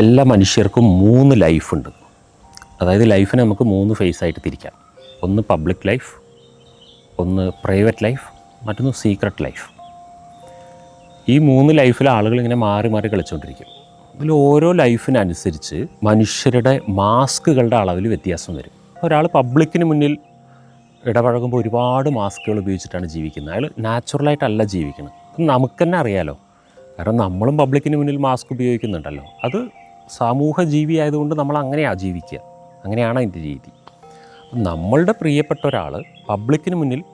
എല്ലാ മനുഷ്യർക്കും മൂന്ന് ലൈഫുണ്ട് അതായത് ലൈഫിനെ നമുക്ക് മൂന്ന് ഫേസ് ആയിട്ട് തിരിക്കാം. ഒന്ന് പബ്ലിക് ലൈഫ് ഒന്ന് പ്രൈവറ്റ് ലൈഫ് മറ്റൊന്ന് സീക്രട്ട് ലൈഫ് ഈ മൂന്ന് ലൈഫിൽ ആളുകൾ ഇങ്ങനെ മാറി മാറി കളിച്ചുകൊണ്ടിരിക്കും അതിൽ ഓരോ ലൈഫിനനുസരിച്ച് മനുഷ്യരുടെ മാസ്കുകളുടെ അളവിൽ വ്യത്യാസം വരും. ഒരാൾ പബ്ലിക്കിന് മുന്നിൽ ഇടപഴകുമ്പോൾ ഒരുപാട് മാസ്കുകൾ ഉപയോഗിച്ചിട്ടാണ് ജീവിക്കുന്നത്. അയാൾ നാച്ചുറലായിട്ടല്ല ജീവിക്കുന്നത്. നമുക്ക് തന്നെ അറിയാലോ. കാരണം നമ്മളും പബ്ലിക്കിന് മുന്നിൽ മാസ്ക് ഉപയോഗിക്കുന്നുണ്ടല്ലോ. അത് സമൂഹ ജീവി ആയതുകൊണ്ട് നമ്മൾ അങ്ങനെയാണ് ജീവിക്കുക. അങ്ങനെയാണ് അതിന്റെ രീതി. നമ്മളുടെ പ്രിയപ്പെട്ട ഒരാൾ പബ്ലിക്കിന് മുന്നിൽ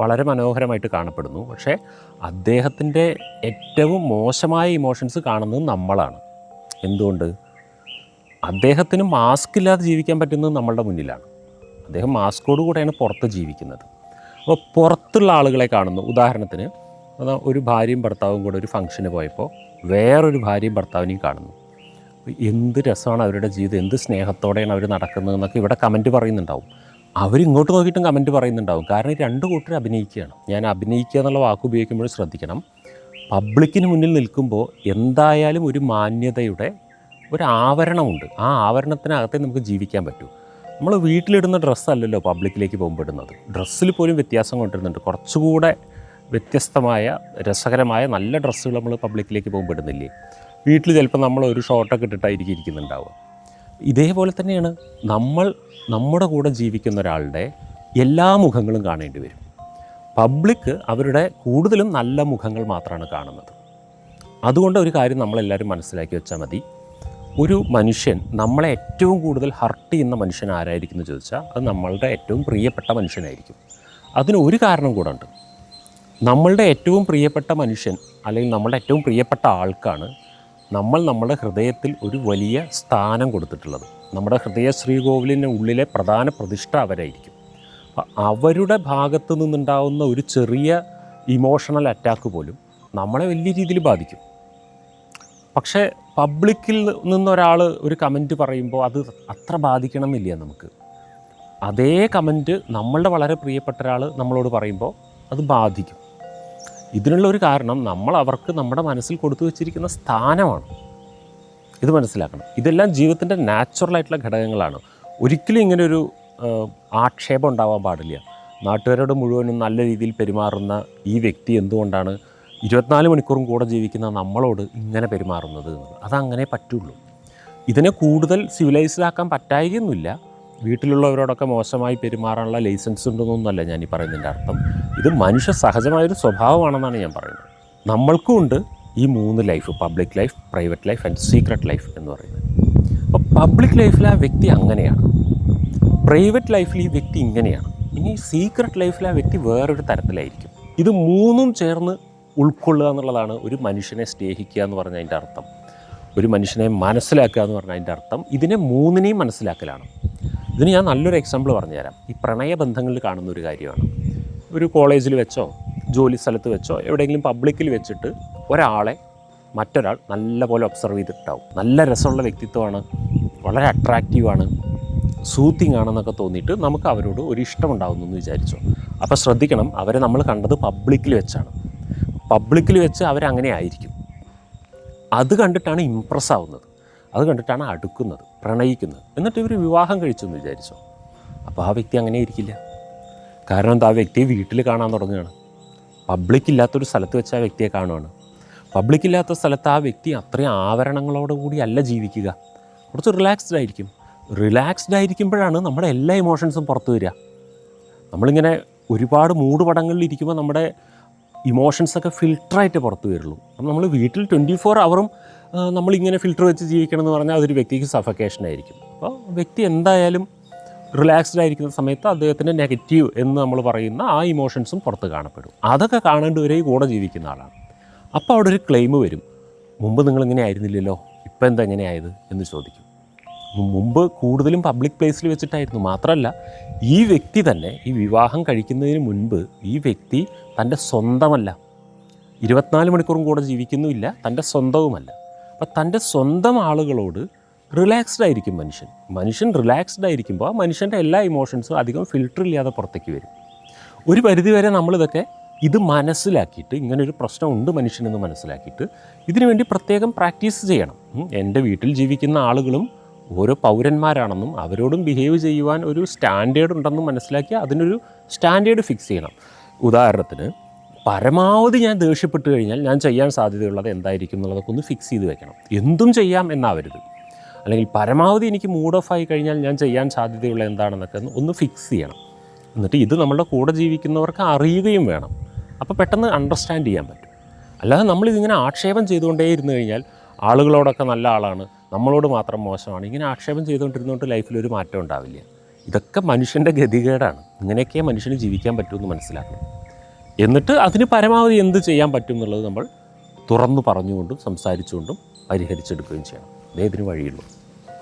വളരെ മനോഹരമായിട്ട് കാണപ്പെടുന്നു. പക്ഷേ അദ്ദേഹത്തിന്റെ ഏറ്റവും മോശമായ ഇമോഷൻസ് കാണുന്നത് നമ്മളാണ്. എന്തുകൊണ്ട്? അദ്ദേഹത്തിന് മാസ്ക് ഇല്ലാതെ ജീവിക്കാൻ പറ്റുന്നത് നമ്മളുടെ മുന്നിലാണ്. അദ്ദേഹം മാസ്കോട് കൂടെയാണ് പുറത്ത് ജീവിക്കുന്നത്. അപ്പോൾ പുറത്തുള്ള ആളുകളെ കാണുന്നു. ഉദാഹരണത്തിന് ഒരു ഭാര്യയും ഭർത്താവും കൂടെ ഒരു ഫംഗ്ഷന് പോയപ്പോൾ വേറൊരു ഭാര്യയും ഭർത്താവിനെയും കാണുന്നു. എന്ത് രസമാണ് അവരുടെ ജീവിതം എന്ത് സ്നേഹത്തോടെയാണ് അവർ നടക്കുന്നത് എന്നൊക്കെ ഇവിടെ കമന്റ് പറയുന്നുണ്ടാവും. അവരിങ്ങോട്ട് നോക്കിയിട്ടും കമന്റ് പറയുന്നുണ്ടാവും. കാരണം രണ്ട് കൂട്ടർ അഭിനയിക്കുകയാണ്. ഞാൻ അഭിനയിക്കുക എന്നുള്ള വാക്ക് ഉപയോഗിക്കുമ്പോൾ ശ്രദ്ധിക്കണം. പബ്ലിക്കിന് മുന്നിൽ നിൽക്കുമ്പോൾ എന്തായാലും ഒരു മാന്യതയുടെ ഒരു ആവരണമുണ്ട്. ആ ആവരണത്തിനകത്തേ നമുക്ക് ജീവിക്കാൻ പറ്റൂ. നമ്മൾ വീട്ടിലിടുന്ന ഡ്രസ്സല്ലല്ലോ പബ്ലിക്കിലേക്ക് പോകുമ്പോൾ ഇടുന്നത് ഡ്രസ്സിൽ പോലും വ്യത്യാസം കൊണ്ടുവരുന്നുണ്ട്. കുറച്ചുകൂടെ വ്യത്യസ്തമായ രസകരമായ നല്ല ഡ്രസ്സുകൾ നമ്മൾ പബ്ലിക്കിലേക്ക് പോകുമ്പോൾ ഇടുന്നില്ലേ വീട്ടിൽ ചിലപ്പോൾ നമ്മൾ ഒരു ഷോർട്ടൊക്കെ ഇട്ടിട്ടായിരിക്കും ഇരിക്കുന്നുണ്ടാവുക. ഇതേപോലെ തന്നെയാണ് നമ്മൾ നമ്മുടെ കൂടെ ജീവിക്കുന്ന ഒരാളുടെ എല്ലാ മുഖങ്ങളും കാണേണ്ടി വരും. പബ്ലിക് അവരുടെ കൂടുതലും നല്ല മുഖങ്ങൾ മാത്രമാണ് കാണുന്നത്. അതുകൊണ്ട് ഒരു കാര്യം നമ്മളെല്ലാവരും മനസ്സിലാക്കി വെച്ചാൽ മതി. ഒരു മനുഷ്യൻ നമ്മളെ ഏറ്റവും കൂടുതൽ ഹർട്ട് ചെയ്യുന്ന മനുഷ്യൻ ആരായിരിക്കും എന്ന് ചോദിച്ചാൽ അത് നമ്മളുടെ ഏറ്റവും പ്രിയപ്പെട്ട മനുഷ്യനായിരിക്കും. അതിന് ഒരു കാരണം കൂടെ ഉണ്ട്. നമ്മളുടെ ഏറ്റവും പ്രിയപ്പെട്ട മനുഷ്യൻ അല്ലെങ്കിൽ നമ്മളുടെ ഏറ്റവും പ്രിയപ്പെട്ട ആൾക്കാണ് നമ്മൾ നമ്മുടെ ഹൃദയത്തിൽ ഒരു വലിയ സ്ഥാനം കൊടുത്തിട്ടുള്ളത്. നമ്മുടെ ഹൃദയ ശ്രീകോവിലിന്റെ ഉള്ളിലെ പ്രധാന പ്രതിഷ്ഠ അവരായിരിക്കും. അവരുടെ ഭാഗത്ത് നിന്നുണ്ടാവുന്ന ഒരു ചെറിയ ഇമോഷണൽ അറ്റാക്ക് പോലും നമ്മളെ വലിയ രീതിയിൽ ബാധിക്കും. പക്ഷേ പബ്ലിക്കിൽ നിന്നൊരാൾ ഒരു കമന്റ് പറയുമ്പോൾ അത് അത്ര ബാധിക്കണമെന്നില്ല നമുക്ക്. അതേ കമന്റ് നമ്മളുടെ വളരെ പ്രിയപ്പെട്ട ഒരാൾ നമ്മളോട് പറയുമ്പോൾ അത് ബാധിക്കും. ഇതിനുള്ള ഒരു കാരണം നമ്മൾ അവർക്ക് നമ്മുടെ മനസ്സിൽ കൊടുത്തു വച്ചിരിക്കുന്ന സ്ഥാനമാണ്. ഇത് മനസ്സിലാക്കണം. ഇതെല്ലാം ജീവിതത്തിന്റെ നാച്ചുറലായിട്ടുള്ള ഘടകങ്ങളാണ്. ഒരിക്കലും ഇങ്ങനൊരു ആക്ഷേപം ഉണ്ടാവാൻ പാടില്ല. നാട്ടുകാരോട് മുഴുവനും നല്ല രീതിയിൽ പെരുമാറുന്ന ഈ വ്യക്തി എന്തുകൊണ്ടാണ് ഇരുപത്തിനാല് മണിക്കൂറും കൂടെ ജീവിക്കുന്ന നമ്മളോട് ഇങ്ങനെ പെരുമാറുന്നത് അതങ്ങനെ പറ്റുള്ളൂ. ഇതിനെ കൂടുതൽ സിവിലൈസ്ഡാക്കാൻ പറ്റായിരുന്നില്ല വീട്ടിലുള്ളവരോടൊക്കെ മോശമായി പെരുമാറാനുള്ള ലൈസൻസ് ഉണ്ടെന്നൊന്നുമല്ല ഞാൻ ഈ പറയുന്നതിന്റെ അർത്ഥം. ഇത് മനുഷ്യ സഹജമായൊരു സ്വഭാവമാണെന്നാണ് ഞാൻ പറയുന്നത്. നമ്മൾക്കും ഉണ്ട് ഈ മൂന്ന് life public life private life and secret life എന്ന് പറയുന്നത്. അപ്പോൾ പബ്ലിക് ലൈഫിൽ ആ വ്യക്തി അങ്ങനെയാണ്. പ്രൈവറ്റ് ലൈഫിൽ ഈ വ്യക്തി ഇങ്ങനെയാണ്. ഇനി സീക്രട്ട് ലൈഫിൽ ആ വ്യക്തി വേറൊരു തരത്തിലായിരിക്കും. ഇത് മൂന്നും ചേർന്ന് ഉൾക്കൊള്ളുക എന്നുള്ളതാണ് ഒരു മനുഷ്യനെ സ്നേഹിക്കുക എന്ന് പറഞ്ഞ അതിന്റെ അർത്ഥം. ഒരു മനുഷ്യനെ മനസ്സിലാക്കുക എന്ന് പറഞ്ഞ അതിന്റെ അർത്ഥം. ഇതിനെ മൂന്നിനെയും മനസ്സിലാക്കലാണ്. ഇതിന് ഞാൻ നല്ലൊരു എക്സാമ്പിൾ പറഞ്ഞുതരാം. ഈ പ്രണയബന്ധങ്ങളിൽ കാണുന്ന ഒരു കാര്യമാണ്. ഒരു കോളേജിൽ വെച്ചോ ജോലി സ്ഥലത്ത് വെച്ചോ എവിടെയെങ്കിലും പബ്ലിക്കിൽ വെച്ചിട്ട് ഒരാളെ മറ്റൊരാൾ നല്ലപോലെ ഒബ്സർവ് ചെയ്തിട്ടുണ്ടാവും. നല്ല രസമുള്ള വ്യക്തിത്വമാണ് വളരെ അട്രാക്റ്റീവാണ് സൂത്തിങ് ആണെന്നൊക്കെ തോന്നിയിട്ട് നമുക്ക് അവരോട് ഒരു ഇഷ്ടമുണ്ടാകുന്നു എന്ന് വിചാരിച്ചോ. അപ്പോൾ ശ്രദ്ധിക്കണം അവരെ നമ്മൾ കണ്ടത് പബ്ലിക്കിൽ വെച്ചാണ്. പബ്ലിക്കിൽ വെച്ച് അവരങ്ങനെ ആയിരിക്കും. അത് കണ്ടിട്ടാണ് ഇമ്പ്രസ് ആവുന്നത്. അത് കണ്ടിട്ടാണ് അടുക്കുന്നത് പ്രണയിക്കുന്നത്. എന്നിട്ട് ഇവർ വിവാഹം കഴിച്ചു എന്ന് വിചാരിച്ചോ. അപ്പോൾ ആ വ്യക്തി അങ്ങനെ ഇരിക്കില്ല കാരണം എന്താ ആ വ്യക്തിയെ വീട്ടിൽ കാണാൻ തുടങ്ങുകയാണ്. പബ്ലിക് ഇല്ലാത്തൊരു സ്ഥലത്ത് വെച്ച് ആ വ്യക്തിയെ കാണുകയാണ് പബ്ലിക് ഇല്ലാത്ത സ്ഥലത്ത് ആ വ്യക്തി അത്രയും ആവരണങ്ങളോട് കൂടി അല്ല ജീവിക്കുക. കുറച്ച് റിലാക്സ്ഡ് ആയിരിക്കും. റിലാക്സ്ഡ് ആയിരിക്കുമ്പോഴാണ് നമ്മുടെ എല്ലാ ഇമോഷൻസും പുറത്തു വരിക. നമ്മളിങ്ങനെ ഒരുപാട് മൂട് പടങ്ങളിൽ ഇരിക്കുമ്പോൾ നമ്മുടെ ഇമോഷൻസൊക്കെ ഫിൽട്ടറായിട്ട് പുറത്തു വരുള്ളൂ. അപ്പം നമ്മൾ വീട്ടിൽ ട്വന്റി ഫോർ അവറും നമ്മളിങ്ങനെ ഫിൽറ്റർ വെച്ച് ജീവിക്കണം എന്ന് പറഞ്ഞാൽ അതൊരു വ്യക്തിക്ക് സഫക്കേഷൻ ആയിരിക്കും. അപ്പോൾ വ്യക്തി എന്തായാലും റിലാക്സ്ഡ് ആയിരിക്കുന്ന സമയത്ത് അദ്ദേഹത്തിന്റെ നെഗറ്റീവ് എന്ന് നമ്മൾ പറയുന്ന ആ ഇമോഷൻസും പുറത്ത് കാണപ്പെടും. അതൊക്കെ കാണേണ്ടവരെ കൂടെ ജീവിക്കുന്ന ആളാണ്. അപ്പോൾ അവിടെ ഒരു ക്ലെയിം വരും. മുമ്പ് നിങ്ങളിങ്ങനെ ആയിരുന്നില്ലല്ലോ ഇപ്പം എന്താ എങ്ങനെ ആയത് എന്ന് ചോദിക്കും. മുമ്പ് കൂടുതലും പബ്ലിക് പ്ലേസിൽ വെച്ചിട്ടായിരുന്നു. മാത്രമല്ല ഈ വ്യക്തി തന്നെ ഈ വിവാഹം കഴിക്കുന്നതിന് മുൻപ് ഈ വ്യക്തി തന്റെ സ്വന്തമല്ല. ഇരുപത്തിനാല് മണിക്കൂറും കൂടെ ജീവിക്കുന്നുമില്ല തന്റെ സ്വന്തവുമല്ല. അപ്പം തന്റെ സ്വന്തം ആളുകളോട് റിലാക്സ്ഡ് ആയിരിക്കും മനുഷ്യൻ. മനുഷ്യൻ റിലാക്സ്ഡ് ആയിരിക്കുമ്പോൾ മനുഷ്യന്റെ എല്ലാ ഇമോഷൻസും അധികം ഫിൽട്ടർ ഇല്ലാതെ പുറത്തേക്ക് വരും. ഒരു പരിധിവരെ നമ്മളിതൊക്കെ ഇത് മനസ്സിലാക്കിയിട്ട് ഇങ്ങനൊരു പ്രശ്നമുണ്ട് മനുഷ്യനെന്ന് മനസ്സിലാക്കിയിട്ട് ഇതിനുവേണ്ടി പ്രത്യേകം പ്രാക്ടീസ് ചെയ്യണം. എന്റെ വീട്ടിൽ ജീവിക്കുന്ന ആളുകളും ഓരോ പൗരന്മാരാണെന്നും അവരോടും ബിഹേവ് ചെയ്യുവാൻ ഒരു സ്റ്റാൻഡേർഡ് ഉണ്ടെന്നും മനസ്സിലാക്കി അതിനൊരു സ്റ്റാൻഡേർഡ് ഫിക്സ് ചെയ്യണം. ഉദാഹരണത്തിന് പരമാവധി ഞാൻ ദേഷ്യപ്പെട്ട് കഴിഞ്ഞാൽ ഞാൻ ചെയ്യാൻ സാധ്യതയുള്ളത് എന്തായിരിക്കും എന്നുള്ളതൊക്കെ ഒന്ന് ഫിക്സ് ചെയ്ത് വെക്കണം. എന്തും ചെയ്യാം എന്നാവരുത്. അല്ലെങ്കിൽ പരമാവധി എനിക്ക് മൂഡ് ഓഫ് ആയി കഴിഞ്ഞാൽ ഞാൻ ചെയ്യാൻ സാധ്യതയുള്ള എന്താണെന്നൊക്കെ ഒന്ന് ഫിക്സ് ചെയ്യണം. എന്നിട്ട് ഇത് നമ്മളുടെ കൂടെ ജീവിക്കുന്നവർക്ക് അറിയുകയും വേണം. അപ്പോൾ പെട്ടെന്ന് അണ്ടർസ്റ്റാൻഡ് ചെയ്യാൻ പറ്റും. അല്ലാതെ നമ്മളിതിങ്ങനെ ആക്ഷേപം ചെയ്തുകൊണ്ടേ ഇരുന്നു കഴിഞ്ഞാൽ ആളുകളോടൊക്കെ നല്ല ആളാണ് നമ്മളോട് മാത്രം മോശമാണ്. ഇങ്ങനെ ആക്ഷേപം ചെയ്തുകൊണ്ടിരുന്നുകൊണ്ട് ലൈഫിലൊരു മാറ്റം ഉണ്ടാവില്ല. ഇതൊക്കെ മനുഷ്യന്റെ ഗതികേടാണ്. ഇങ്ങനെയൊക്കെ മനുഷ്യന് ജീവിക്കാൻ പറ്റുമെന്ന് മനസ്സിലാക്കണം. എന്നിട്ട് അതിന് പരമാവധി എന്ത് ചെയ്യാൻ പറ്റും എന്നുള്ളത് നമ്മൾ തുറന്നു പറഞ്ഞുകൊണ്ടും സംസാരിച്ചുകൊണ്ടും പരിഹരിച്ചെടുക്കുകയും ചെയ്യണം. അതേ ഇതിന് വഴിയുള്ളൂ.